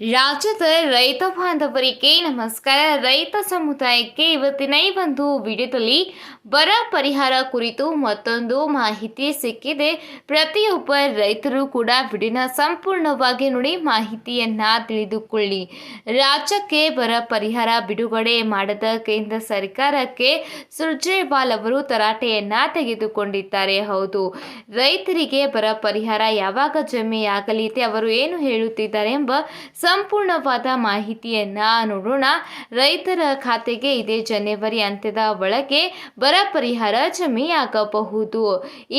ರಾಜ್ಯದ ರೈತ ಬಾಂಧವರಿಗೆ ನಮಸ್ಕಾರ. ರೈತ ಸಮುದಾಯಕ್ಕೆ ಇವತ್ತಿನ ಈ ಒಂದು ವಿಡಿಯೋದಲ್ಲಿ ಬರ ಪರಿಹಾರ ಕುರಿತು ಮತ್ತೊಂದು ಮಾಹಿತಿ ಸಿಕ್ಕಿದೆ. ಪ್ರತಿಯೊಬ್ಬ ರೈತರು ಕೂಡ ವಿಡಿಯೋನ ಸಂಪೂರ್ಣವಾಗಿ ನೋಡಿ ಮಾಹಿತಿಯನ್ನ ತಿಳಿದುಕೊಳ್ಳಿ. ರಾಜ್ಯಕ್ಕೆ ಬರ ಪರಿಹಾರ ಬಿಡುಗಡೆ ಮಾಡದ ಕೇಂದ್ರ ಸರ್ಕಾರಕ್ಕೆ ಸುರ್ಜೇವಾಲ್ ಅವರು ತರಾಟೆಯನ್ನು ತೆಗೆದುಕೊಂಡಿದ್ದಾರೆ. ಹೌದು, ರೈತರಿಗೆ ಬರ ಪರಿಹಾರ ಯಾವಾಗ ಜಮೆಯಾಗಲಿದೆ ಅವರು ಏನು ಹೇಳುತ್ತಿದ್ದಾರೆ ಎಂಬ ಸಂಪೂರ್ಣವಾದ ಮಾಹಿತಿಯನ್ನ ನೋಡೋಣ. ರೈತರ ಖಾತೆಗೆ ಇದೇ ಜನವರಿ ಅಂತ್ಯದ ಒಳಗೆ ಬರ ಪರಿಹಾರ ಜಮೆಯಾಗಬಹುದು.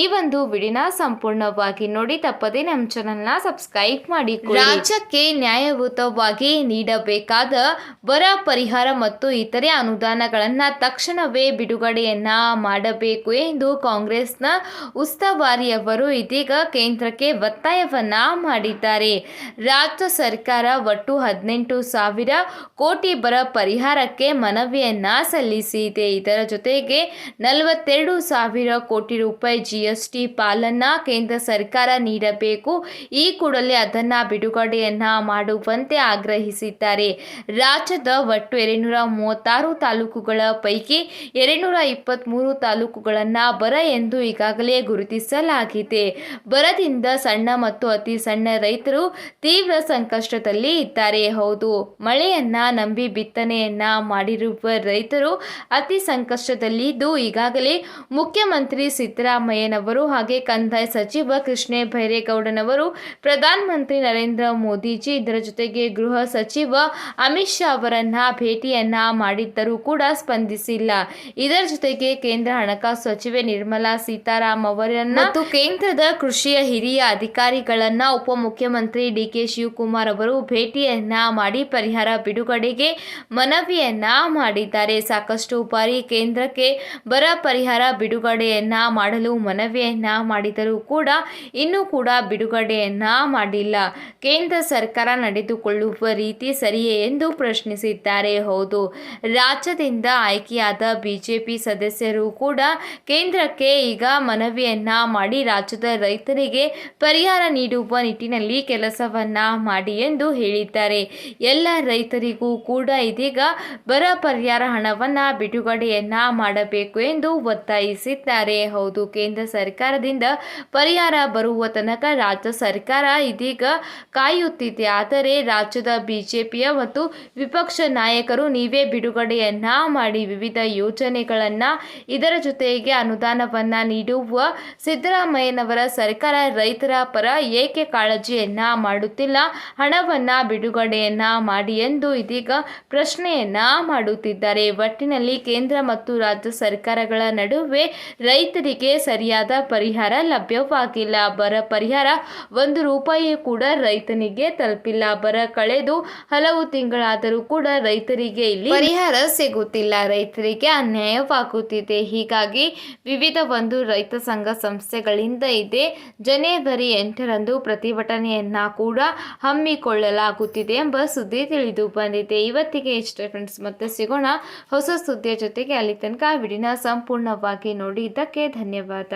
ಈ ಒಂದು ವಿಡಿನ ಸಂಪೂರ್ಣವಾಗಿ ನೋಡಿ, ತಪ್ಪದೆ ನಮ್ಮ ಚಾನಲ್ನ ಸಬ್ಸ್ಕ್ರೈಬ್ ಮಾಡಿ ರಾಜ್ಯಕ್ಕೆ ನ್ಯಾಯಯುತವಾಗಿ ನೀಡಬೇಕಾದ ಬರ ಪರಿಹಾರ ಮತ್ತು ಇತರೆ ಅನುದಾನಗಳನ್ನ ತಕ್ಷಣವೇ ಬಿಡುಗಡೆಯನ್ನ ಮಾಡಬೇಕು ಎಂದು ಕಾಂಗ್ರೆಸ್ನ ಉಸ್ತುವಾರಿಯವರು ಇದೀಗ ಕೇಂದ್ರಕ್ಕೆ ಒತ್ತಾಯವನ್ನ ಮಾಡಿದ್ದಾರೆ. ರಾಜ್ಯ ಸರ್ಕಾರ ಒಟ್ಟು ಹದಿನೆಂಟು ಸಾವಿರ ಕೋಟಿ ಬರ ಪರಿಹಾರಕ್ಕೆ ಮನವಿಯನ್ನ ಸಲ್ಲಿಸಿದೆ ಇದರ ಜೊತೆಗೆ ನಲವತ್ತೆರಡು ಸಾವಿರ ಕೋಟಿ ರೂಪಾಯಿ ಜಿಎಸ್ಟಿ ಪಾಲನ್ನ ಕೇಂದ್ರ ಸರ್ಕಾರ ನೀಡಬೇಕು. ಈ ಕೂಡಲೇ ಅದನ್ನ ಬಿಡುಗಡೆಯನ್ನ ಮಾಡುವಂತೆ ಆಗ್ರಹಿಸಿದ್ದಾರೆ. ರಾಜ್ಯದ ಒಟ್ಟು ಎರಡುನೂರ ಮೂವತ್ತಾರು ತಾಲೂಕುಗಳ ಪೈಕಿ ಎರಡುನೂರ ಇಪ್ಪತ್ತ್ಮೂರು ತಾಲೂಕುಗಳನ್ನ ಬರ ಎಂದು ಈಗಾಗಲೇ ಗುರುತಿಸಲಾಗಿದೆ. ಬರದಿಂದ ಸಣ್ಣ ಮತ್ತು ಅತಿ ಸಣ್ಣ ರೈತರು ತೀವ್ರ ಸಂಕಷ್ಟದಲ್ಲಿ ಇದ್ದಾರೆ. ಹೌದು, ಮಳೆಯನ್ನ ನಂಬಿ ಬಿತ್ತನೆಯನ್ನ ಮಾಡಿರುವ ರೈತರು ಅತಿ ಸಂಕಷ್ಟದಲ್ಲಿದ್ದು, ಈಗಾಗಲೇ ಮುಖ್ಯಮಂತ್ರಿ ಸಿದ್ದರಾಮಯ್ಯನವರು ಹಾಗೆ ಕಂದಾಯ ಸಚಿವ ಕೃಷ್ಣ ಬೈರೇಗೌಡನವರು ಪ್ರಧಾನಮಂತ್ರಿ ನರೇಂದ್ರ ಮೋದಿಜಿ, ಇದರ ಜೊತೆಗೆ ಗೃಹ ಸಚಿವ ಅಮಿತ್ ಶಾ ಅವರನ್ನ ಭೇಟಿಯನ್ನ ಮಾಡಿದ್ದರೂ ಕೂಡ ಸ್ಪಂದಿಸಿಲ್ಲ. ಇದರ ಜೊತೆಗೆ ಕೇಂದ್ರ ಹಣಕಾಸು ಸಚಿವೆ ನಿರ್ಮಲಾ ಸೀತಾರಾಮ್ ಅವರನ್ನ ಮತ್ತು ಕೇಂದ್ರದ ಕೃಷಿಯ ಹಿರಿಯ ಅಧಿಕಾರಿಗಳನ್ನ ಉಪಮುಖ್ಯಮಂತ್ರಿ ಡಿ ಕೆ ಶಿವಕುಮಾರ್ ಅವರು ಭೇಟಿಯನ್ನ ಮಾಡಿ ಪರಿಹಾರ ಬಿಡುಗಡೆಗೆ ಮನವಿಯನ್ನ ಮಾಡಿದ್ದಾರೆ. ಸಾಕಷ್ಟು ಬಾರಿ ಕೇಂದ್ರಕ್ಕೆ ಬರ ಪರಿಹಾರ ಬಿಡುಗಡೆಯನ್ನ ಮಾಡಲು ಮನವಿಯನ್ನ ಮಾಡಿದರೂ ಕೂಡ ಇನ್ನೂ ಕೂಡ ಬಿಡುಗಡೆಯನ್ನ ಮಾಡಿಲ್ಲ. ಕೇಂದ್ರ ಸರ್ಕಾರ ನಡೆದುಕೊಳ್ಳುವ ರೀತಿ ಸರಿಯೇ ಎಂದು ಪ್ರಶ್ನಿಸಿದ್ದಾರೆ. ಹೌದು, ರಾಜ್ಯದಿಂದ ಆಯ್ಕೆಯಾದ ಬಿಜೆಪಿ ಸದಸ್ಯರು ಕೂಡ ಕೇಂದ್ರಕ್ಕೆ ಈಗ ಮನವಿಯನ್ನ ಮಾಡಿ ರಾಜ್ಯದ ರೈತರಿಗೆ ಪರಿಹಾರ ನೀಡುವ ನಿಟ್ಟಿನಲ್ಲಿ ಕೆಲಸವನ್ನ ಮಾಡಿ ಎಂದು ಹೇಳಿದ್ದಾರೆ. ಎಲ್ಲ ರೈತರಿಗೂ ಕೂಡ ಇದೀಗ ಬರ ಪರಿಹಾರ ಹಣವನ್ನ ಬಿಡುಗಡೆಯನ್ನ ಮಾಡಬೇಕು ಎಂದು ಒತ್ತಾಯಿಸಿದ್ದಾರೆ. ಹೌದು, ಕೇಂದ್ರ ಸರ್ಕಾರದಿಂದ ಪರಿಹಾರ ಬರುವ ತನಕ ರಾಜ್ಯ ಸರ್ಕಾರ ಇದೀಗ ಕಾಯುತ್ತಿದೆ. ಆದರೆ ರಾಜ್ಯದ ಬಿಜೆಪಿಯ ಮತ್ತು ವಿಪಕ್ಷ ನಾಯಕರು ನೀವೇ ಬಿಡುಗಡೆಯನ್ನ ಮಾಡಿ ವಿವಿಧ ಯೋಜನೆಗಳನ್ನ ಇದರ ಜೊತೆಗೆ ಅನುದಾನವನ್ನ ನೀಡುವ ಸಿದ್ದರಾಮಯ್ಯನವರ ಸರ್ಕಾರ ರೈತರ ಪರ ಏಕೆ ಕಾಳಜಿಯನ್ನ ಮಾಡುತ್ತಿಲ್ಲ? ಹಣವನ್ನ ಬಿಡುಗಡೆಯನ್ನ ಮಾಡಿ ಎಂದು ಇದೀಗ ಪ್ರಶ್ನೆಯನ್ನ ಮಾಡುತ್ತಿದ್ದಾರೆ. ಒಟ್ಟಿನಲ್ಲಿ ಕೇಂದ್ರ ಮತ್ತು ರಾಜ್ಯ ಸರ್ಕಾರಗಳ ನಡುವೆ ರೈತರಿಗೆ ಸರಿಯಾದ ಪರಿಹಾರ ಲಭ್ಯವಾಗಿಲ್ಲ. ಬರ ಪರಿಹಾರ ಒಂದು ರೂಪಾಯಿ ಕೂಡ ರೈತನಿಗೆ ತಲುಪಿಲ್ಲ. ಬರ ಕಳೆದು ಹಲವು ತಿಂಗಳಾದರೂ ಕೂಡ ರೈತರಿಗೆ ಇಲ್ಲಿ ಪರಿಹಾರ ಸಿಗುತ್ತಿಲ್ಲ. ರೈತರಿಗೆ ಅನ್ಯಾಯವಾಗುತ್ತಿದೆ. ಹೀಗಾಗಿ ವಿವಿಧ ಒಂದು ರೈತ ಸಂಘ ಸಂಸ್ಥೆಗಳಿಂದ ಇದೆ ಜನವರಿ ಎಂಟರಂದು ಪ್ರತಿಭಟನೆಯನ್ನ ಕೂಡ ಹಮ್ಮಿಕೊಳ್ಳಲಾಗುತ್ತಿದೆ ಎಂಬ ಸುದ್ದಿ ತಿಳಿದು ಬಂದಿದೆ. ಇವತ್ತಿಗೆ ಇಷ್ಟೇ ಫ್ರೆಂಡ್ಸ್ ಮತ್ತೆ ಸಿಗೋಣ ಹೊಸ ಸುದ್ದಿಯ ಜೊತೆಗೆ ಅಲ್ಲಿ ತನಕ ವಿಡಿನ ಸಂಪೂರ್ಣವಾಗಿ ನೋಡಿ. ಇದಕ್ಕೆ ಧನ್ಯವಾದ.